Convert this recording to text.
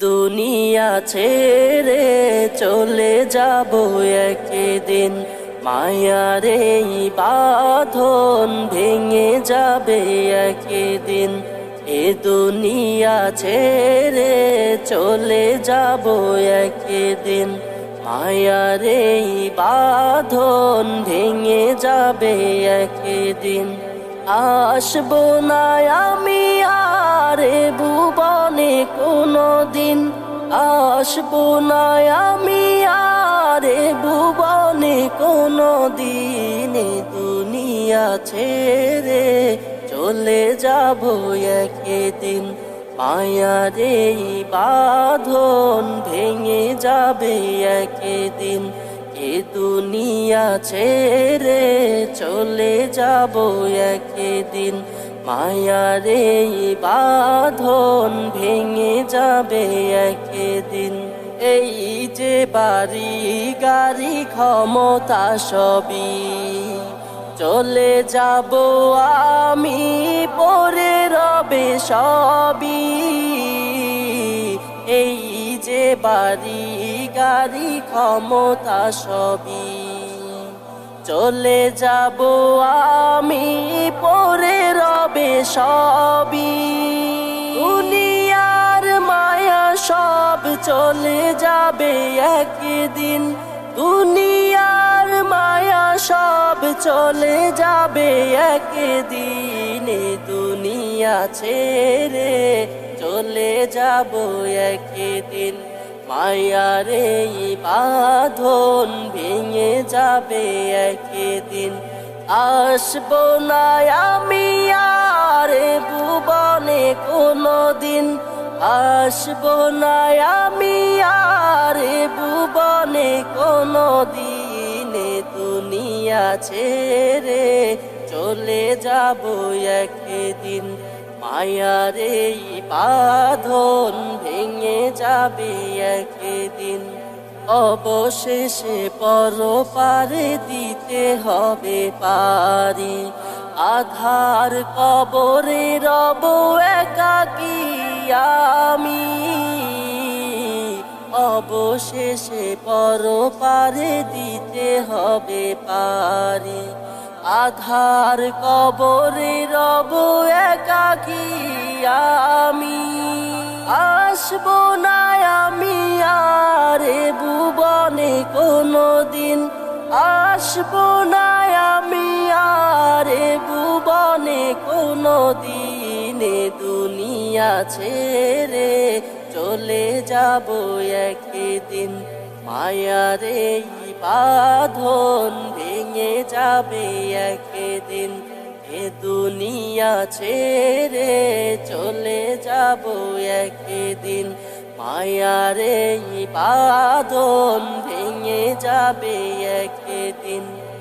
দুনিয়া ছেড়ে চলে যাব একদিন। মায়ার এই বাঁধন ভেঙে যাবে একদিন। এ দুনিয়া ছেড়ে চলে যাব একদিন। মায়ার এই বাঁধন ভেঙে যাবে একদিন। আসব না আমি আরে ভুবনে কোনো দিন আসব না আমি আরে ভুবনে কোনো দিন দুনিয়া ছেড়ে চলে যাব একদিন। মায়ার বাঁধন ভেঙে যাবে একদিন। এ দুনিয়া ছেড়ে চলে যাব একদিন। মায়ার এই বাঁধন ভেঙে যাবে একদিন। এই যে বাড়ি, গাড়ি, ক্ষমতা সবই চলে যাব আমি, পরে রবে সবই। বাড়ি গাড়ি ক্ষমতা সবই। চলে যাব আমি, পরে রবে সবই। দুনিয়ার মায়া সব চলে যাবে একদিন। দুনিয়ার মায়া সব চলে যাবে একদিন। দুনিয়া ছেড়ে চলে যাব একদিন। মায়ার এই বাঁধন ভেঙে যাবে একদিন। আসব না আমি আরে ভুবনে কোনো দিন আসব না আমি আরে ভুবনে কোনো দিন দুনিয়া ছেড়ে চলে যাব একদিন। মায়ার এই বাঁধন যাবে একদিন। অবশেষে পর পারে দিতে হবে পারি। আধার কবরে রব একাকি আমি। অবশেষে পর পারে দিতে হবে পারি। আধার কবরে রব একাকি আমি। আসব না আমি আরে ভুবনে কোনো দিন আসব না আমি আরে ভুবনে কোনো দিন দুনিয়া ছেড়ে চলে যাব একদিন। মায়ার বাঁধন ভেঙে যাবে একদিন। এ দুনিয়া ছেড়ে চলে যাব একদিন। মায়ার এই বাদন ভেঙে যাবে একদিন।